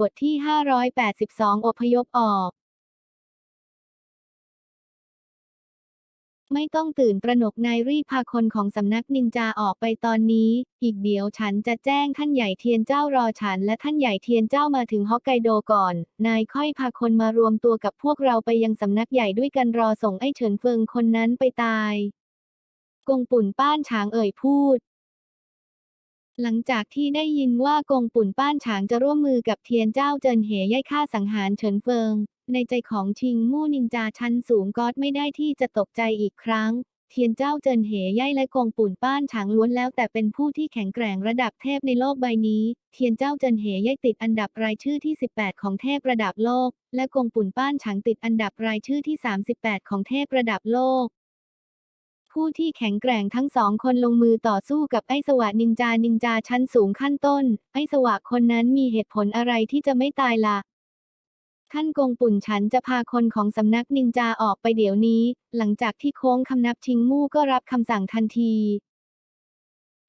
บทที่ 582 อพยพออก ไม่ต้องตื่นตระหนกนายรีพาคนของสำนักนินจาออกไปตอนนี้ อีกเดี๋ยวฉันจะแจ้งท่านใหญ่เทียนเจ้ารอฉันและท่านใหญ่เทียนเจ้ามาถึงฮอกไกโดก่อน นายค่อยพาคนมารวมตัวกับพวกเราไปยังสำนักใหญ่ด้วยกันรอส่งไอ้เฉินเฟิงคนนั้นไปตายกงปุ่นป้านฉางเอ่ยพูด หลังจากที่ได้ยินว่ากงปุ่นป้านฉางจะร่วมมือกับเทียนเจ้าเจินเหย่ายฆ่าสังหารเฉินเฟิง ในใจของชิงมู่นินจาชั้นสูงก็ไม่ได้ที่จะตกใจอีกครั้ง เทียนเจ้าเจินเหย่ายและกงปุ่นป้านฉางล้วนแล้วแต่เป็นผู้ที่แข็งแกร่งระดับเทพในโลกใบนี้ เทียนเจ้าเจินเหย่ายติดอันดับรายชื่อที่ 18 ของเทพระดับโลก และกงปุ่นป้านฉางติดอันดับรายชื่อที่ 38 ของเทพระดับโลก ผู้ที่แข็งแกร่งทั้งสองคนลงมือต่อสู้กับไอ้สวะนินจานินจาชั้นสูงขั้นต้น ไอ้สวะคนนั้นมีเหตุผลอะไรที่จะไม่ตายละ่ะท่านกงปุ่นฉันจะพาคนของสำนักนินจาออกไปเดี๋ยวนี้ หลังจากที่โค้งคำนับชิงมู่ก็รับคำสั่งทันที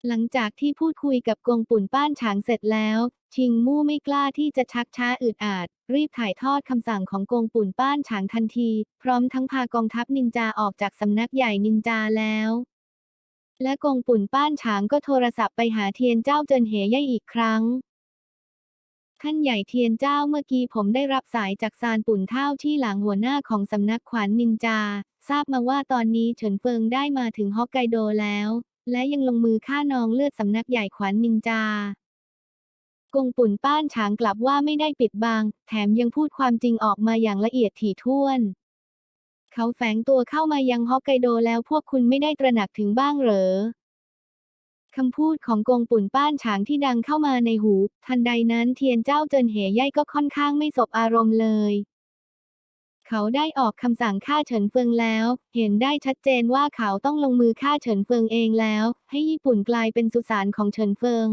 หลังจากที่พูดคุยกับกงปุ่นป้านฉางเสร็จแล้ว ชิงมู่ไม่กล้าที่จะชักช้าอึดอาด รีบถ่ายทอดคำสั่งของกงปุ่นป้านฉางทันที พร้อมทั้งพากองทัพนินจาออกจากสำนักใหญ่นินจาแล้ว และกงปุ่นป้านฉางก็โทรศัพท์ไปหาเทียนเจ้าเจินเหย่อีกครั้งท่านใหญ่เทียนเจ้าเมื่อกี้ผมได้รับสายจากซานปุ่นเท่าที่หลังหัวหน้าของสำนักขวัญนินจา ทราบมาว่าตอนนี้เฉินเฟิงได้มาถึงฮอกไกโดแล้ว และยังลงมือฆ่านองเลือดสำนักใหญ่ขวัญนินจากงปุ่นป้านฉางกลับว่าไม่ได้ปิดบัง แถมยังพูดความจริงออกมาอย่างละเอียดถี่ถ้วน เขาแฝงตัวเข้ามายังฮอกไกโดแล้วพวกคุณไม่ได้ตระหนักถึงบ้างเหรอคำพูดของกงปุ่นป้านฉางที่ดังเข้ามาในหู ทันใดนั้นเทียนเจ้าเจินเหย่ายก็ค่อนข้างไม่สบอารมณ์เลย เขาได้ออกคำสั่งฆ่าเฉินเฟิงแล้ว เห็นได้ชัดเจนว่าเขาต้องลงมือฆ่าเฉินเฟิงเองแล้ว ให้ญี่ปุ่นกลายเป็นสุสานของเฉินเฟิง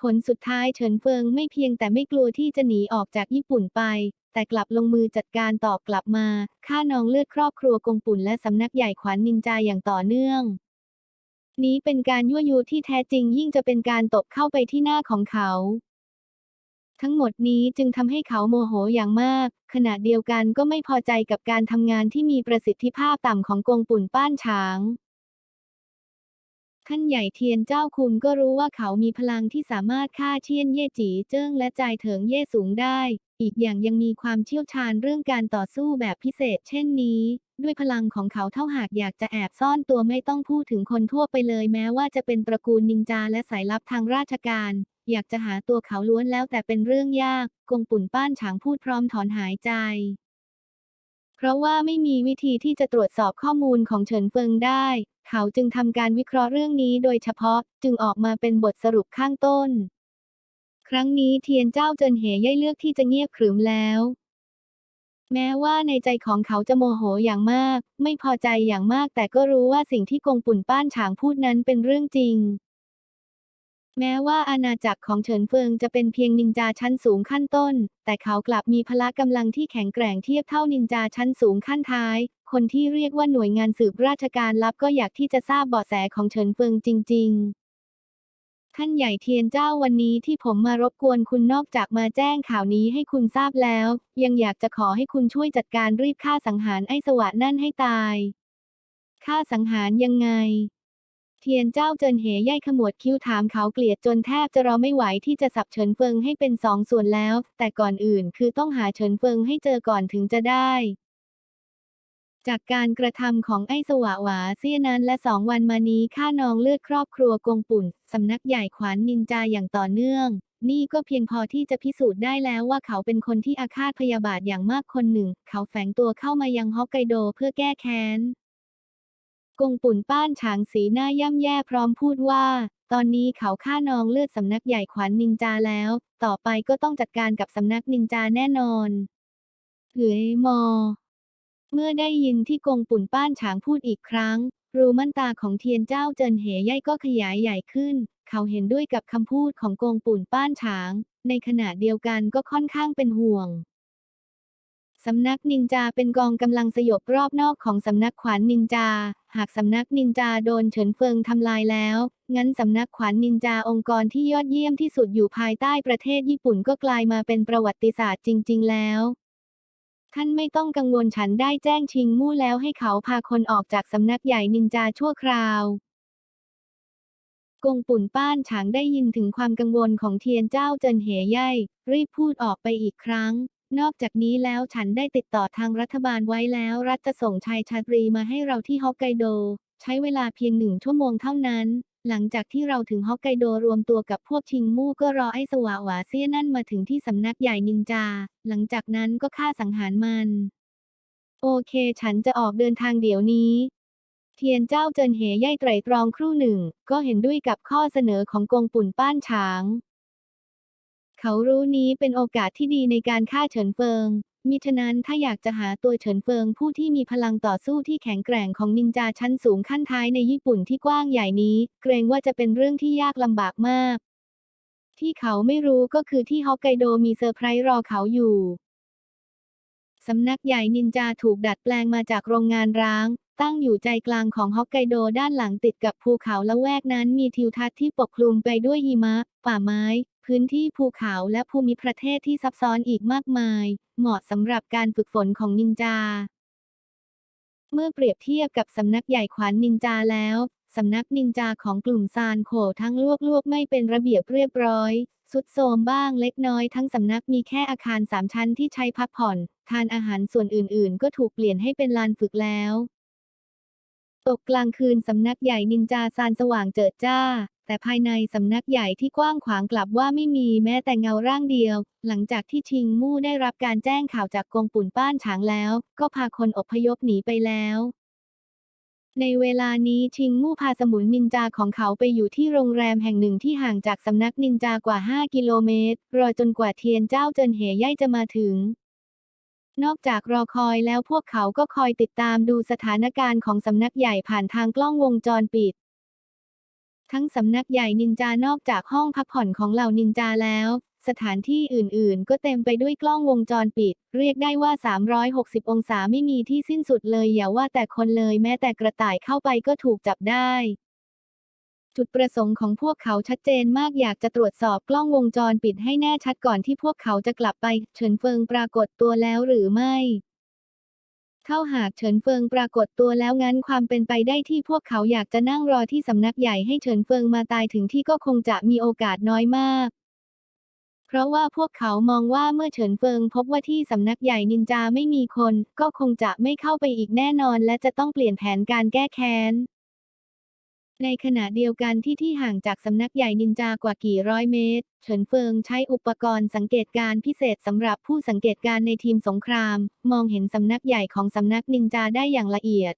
ผลสุดท้ายเฉินเฟิงไม่เพียงแต่ไม่กลัวที่จะหนีออกจากญี่ปุ่นไป แต่กลับลงมือจัดการตอบกลับมาฆ่านองเลือดครอบครัวกงปุ่นและสำนักใหญ่ขวัญนินจาอย่างต่อเนื่องนี้เป็นการยั่วยุที่แท้จริงยิ่งจะเป็นการตบเข้าไปที่หน้าของเขา ทั้งหมดนี้จึงทำให้เขาโมโหอย่างมาก ขณะเดียวกันก็ไม่พอใจกับการทำงานที่มีประสิทธิภาพต่ำของกงปุ่นป้านฉาง ท่านใหญ่เทียนเจ้าคุณก็รู้ว่าเขามีพลังที่สามารถฆ่าเชียนเย่จีเจิ้งและจายเถิงเย่สูงได้ อีกอย่างยังมีความเชี่ยวชาญเรื่องการต่อสู้แบบพิเศษ เช่นนี้ด้วยพลังของเขาเท่าหากอยากจะแอบซ่อนตัวไม่ต้องพูดถึงคนทั่วไปเลยแม้ว่าจะเป็นตระกูลนินจาและสายลับทางราชการ อยากจะหาตัวเขาล้วนแล้วแต่เป็นเรื่องยาก กงปุ่นป้านฉางพูดพร้อมถอนหายใจ เพราะว่าไม่มีวิธีที่จะตรวจสอบข้อมูลของเฉินเฟิงได้ เขาจึงทำการวิเคราะห์เรื่องนี้โดยเฉพาะจึงออกมาเป็นบทสรุปข้างต้น ครั้งนี้เทียนเจ้าเจินเหย่เลือกที่จะเงียบขรึมแล้วแม้ว่าในใจของเขาจะโมโหอย่างมาก ไม่พอใจอย่างมากแต่ก็รู้ว่าสิ่งที่กงปุ่นป้านฉางพูดนั้นเป็นเรื่องจริง แม้ว่าอาณาจักรของเฉินเฟิงจะเป็นเพียงนินจาชั้นสูงขั้นต้น แต่เขากลับมีพละกำลังที่แข็งแกร่งเทียบเท่านินจาชั้นสูงขั้นท้าย คนที่เรียกว่าหน่วยงานสืบราชการลับก็อยากที่จะทราบเบาะแสของเฉินเฟิงจริง ๆท่านใหญ่เทียนเจ้าวันนี้ที่ผมมารบกวนคุณนอกจากมาแจ้งข่าวนี้ให้คุณทราบแล้ว ยังอยากจะขอให้คุณช่วยจัดการรีบฆ่าสังหารไอ้สวะนั่นให้ตายฆ่าสังหารยังไง เทียนเจ้าเจินเหย่ายขมวดคิ้วถามเขาเกลียดจนแทบจะรอไม่ไหวที่จะสับเฉินเฟิงให้เป็นสองส่วนแล้ว แต่ก่อนอื่นคือต้องหาเฉินเฟิงให้เจอก่อนถึงจะได้ จากการกระทำของไอ้สวะหวาเสี้ยนั้นและสองวันมานี้ฆ่านองเลือดครอบครัวกงปุ่นสำนักใหญ่ขวานนินจาอย่างต่อเนื่อง นี่ก็เพียงพอที่จะพิสูจน์ได้แล้วว่าเขาเป็นคนที่อาฆาตพยาบาทอย่างมากคนหนึ่ง เขาแฝงตัวเข้ามายังฮอกไกโดเพื่อแก้แค้น กงปุ่นป้านฉางสีหน้าย่ำแย่พร้อมพูดว่า ตอนนี้เขาฆ่านองเลือดสำนักใหญ่ขวัญนินจาแล้ว ต่อไปก็ต้องจัดการกับสำนักนินจาแน่นอนเฮ้ยมอ เมื่อได้ยินที่กงปุ่นป้านฉางพูดอีกครั้ง รูมั่นตาของเทียนเจ้าเจินเหย่ายก็ขยายใหญ่ขึ้น เขาเห็นด้วยกับคำพูดของกงปุ่นป้านฉาง ในขณะเดียวกันก็ค่อนข้างเป็นห่วง สำนักนินจาเป็นกองกำลังสยบรอบนอกของสำนักขวานนินจา หากสำนักนินจาโดนเฉินเฟิงทำลายแล้ว งั้นสำนักขวานนินจาองค์กรที่ยอดเยี่ยมที่สุดอยู่ภายใต้ประเทศญี่ปุ่นก็กลายมาเป็นประวัติศาสตร์จริง ๆ แล้ว ท่านไม่ต้องกังวลฉันได้แจ้งชิงมู่แล้วให้เขาพาคนออกจากสำนักใหญ่นินจาชั่วคราวกงปุ่นป้านฉางได้ยินถึงความกังวลของเทียนเจ้าเจินเหยเย่รีบพูดออกไปอีกครั้ง นอกจากนี้แล้วฉันได้ติดต่อทางรัฐบาลไว้แล้ว รัฐจะส่งชายชาตรีมาให้เราที่ฮอกไกโด ใช้เวลาเพียงหนึ่งชั่วโมงเท่านั้น หลังจากที่เราถึงฮอกไกโดรวมตัวกับพวกชิงมู่ก็รอไอ้สวาหวาเซียนั่นมาถึงที่สำนักใหญ่นินจา หลังจากนั้นก็ฆ่าสังหารมัน โอเค ฉันจะออกเดินทางเดี๋ยวนี้ เทียนเจ้าเจินเหย่ยไตรตรองครู่หนึ่ง ก็เห็นด้วยกับข้อเสนอของกงปุ่นป้านฉาง เขารู้นี้เป็นโอกาสที่ดีในการฆ่าเฉินเฟิง มิฉะนั้นถ้าอยากจะหาตัวเฉินเฟิงผู้ที่มีพลังต่อสู้ที่แข็งแกร่งของนินจาชั้นสูงขั้นท้ายในญี่ปุ่นที่กว้างใหญ่นี้ เกรงว่าจะเป็นเรื่องที่ยากลำบากมาก ที่เขาไม่รู้ก็คือที่ฮอกไกโดมีเซอร์ไพรส์รอเขาอยู่สำนักใหญ่นินจาถูกดัดแปลงมาจากโรงงานร้าง ตั้งอยู่ใจกลางของฮอกไกโดด้านหลังติดกับภูเขาละแวกนั้นมีทิวทัศน์ที่ปกคลุมไปด้วยหิมะ ป่าไม้ พื้นที่ภูเขาและภูมิประเทศที่ซับซ้อนอีกมากมาย เหมาะสำหรับการฝึกฝนของนินจา เมื่อเปรียบเทียบกับสำนักใหญ่ขวานนินจาแล้ว สำนักนินจาของกลุ่มซานโขทั้งลวกลวกไม่เป็นระเบียบเรียบร้อยสุดโทรมบ้างเล็กน้อยทั้งสำนักมีแค่อาคารสามชั้นที่ใช้พักผ่อน ทานอาหารส่วนอื่นๆ ก็ถูกเปลี่ยนให้เป็นลานฝึกแล้ว ตกกลางคืนสำนักใหญ่นินจาซานสว่างเจิดจ้า แต่ภายในสำนักใหญ่ที่กว้างขวางกลับว่าไม่มีแม้แต่เงาร่างเดียว หลังจากที่ชิงมู่ได้รับการแจ้งข่าวจากกงปุ่นป้านฉางแล้ว ก็พาคนอพยพหนีไปแล้ว ในเวลานี้ชิงมู่พาสมุนนินจาของเขาไปอยู่ที่โรงแรมแห่งหนึ่งที่ห่างจากสำนักนินจากว่า 5 กิโลเมตร รอจนกว่าเทียนเจ้าเจินเหย่ยจะมาถึงนอกจากรอคอยแล้วพวกเขาก็คอยติดตามดูสถานการณ์ของสำนักใหญ่ผ่านทางกล้องวงจรปิด ทั้งสำนักใหญ่นินจานอกจากห้องพักผ่อนของเหล่านินจาแล้ว สถานที่อื่นๆ ก็เต็มไปด้วยกล้องวงจรปิด เรียกได้ว่า 360 องศาไม่มีที่สิ้นสุดเลยอย่าว่าแต่คนเลยแม้แต่กระต่ายเข้าไปก็ถูกจับได้จุดประสงค์ของพวกเขาชัดเจนมากอยากจะตรวจสอบกล้องวงจรปิดให้แน่ชัดก่อนที่พวกเขาจะกลับไป เฉินเฟิงปรากฏตัวแล้วหรือไม่ ถ้าหากเฉินเฟิงปรากฏตัวแล้วงั้นความเป็นไปได้ที่พวกเขาอยากจะนั่งรอที่สำนักใหญ่ให้เฉินเฟิงมาตายถึงที่ก็คงจะมีโอกาสน้อยมาก เพราะว่าพวกเขามองว่าเมื่อเฉินเฟิงพบว่าที่สำนักใหญ่นินจาไม่มีคน ก็คงจะไม่เข้าไปอีกแน่นอนและจะต้องเปลี่ยนแผนการแก้แค้น ในขณะเดียวกันที่ที่ห่างจากสำนักใหญ่นินจากว่ากี่ร้อยเมตร เฉินเฟิงใช้อุปกรณ์สังเกตการ์พิเศษสำหรับผู้สังเกตการ์ในทีมสงคราม มองเห็นสำนักใหญ่ของสำนักนินจาได้อย่างละเอียด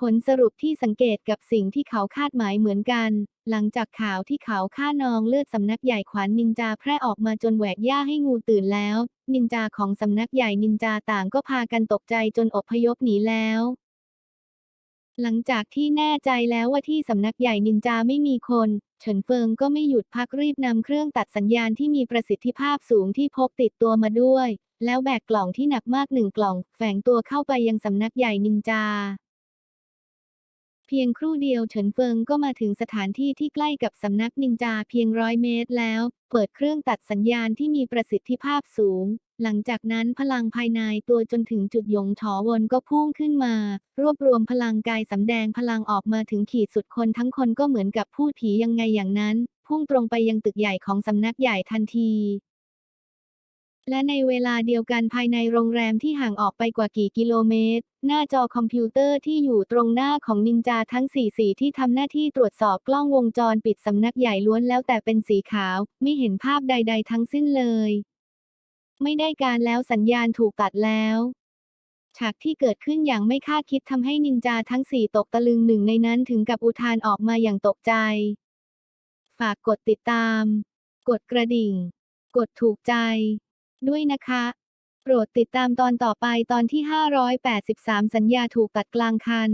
ผลสรุปที่สังเกตกับสิ่งที่เขาคาดหมายเหมือนกัน หลังจากข่าวที่เขาฆ่านองเลือดสำนักใหญ่ขวานนินจาแพร่ออกมาจนแหวกย่าให้งูตื่นแล้ว นินจาของสำนักใหญ่นินจาต่างก็พากันตกใจจนอพยพหนีแล้ว หลังจากที่แน่ใจแล้วว่าที่สำนักใหญ่นินจาไม่มีคน เฉินเฟิงก็ไม่หยุดพักรีบนำเครื่องตัดสัญญาณที่มีประสิทธิภาพสูงที่พกติดตัวมาด้วย แล้วแบกกล่องที่หนักมากหนึ่งกล่อง แฝงตัวเข้าไปยังสำนักใหญ่นินจา เพียงครู่เดียวเฉินเฟิงก็มาถึงสถานที่ที่ใกล้กับสำนักนินจาเพียงร้อยเมตรแล้ว เปิดเครื่องตัดสัญญาณที่มีประสิทธิภาพสูง หลังจากนั้นพลังภายในตัวจนถึงจุดหยงฉอวนก็พุ่งขึ้นมา รวบรวมพลังกายสำแดงพลังออกมาถึงขีดสุดคนทั้งคนก็เหมือนกับพูดผียังไงอย่างนั้น พุ่งตรงไปยังตึกใหญ่ของสำนักใหญ่ทันทีและในเวลาเดียวกันภายในโรงแรมที่ห่างออกไปกว่ากี่กิโลเมตร หน้าจอคอมพิวเตอร์ที่อยู่ตรงหน้าของนินจาทั้งสี่สีที่ทำหน้าที่ตรวจสอบกล้องวงจรปิดสำนักใหญ่ล้วนแล้วแต่เป็นสีขาว ไม่เห็นภาพใด ๆ ทั้งสิ้นเลย ไม่ได้การแล้วสัญญาณถูกตัดแล้วฉากที่เกิดขึ้นอย่างไม่คาดคิดทำให้นินจาทั้งสี่ตกตะลึงหนึ่งในนั้นถึงกับอุทานออกมาอย่างตกใจ ฝากกดติดตาม กดกระดิ่ง กดถูกใจ ด้วยนะคะ โปรดติดตามตอนต่อไปตอนที่ 583 สัญญาถูกตัดกลางคัน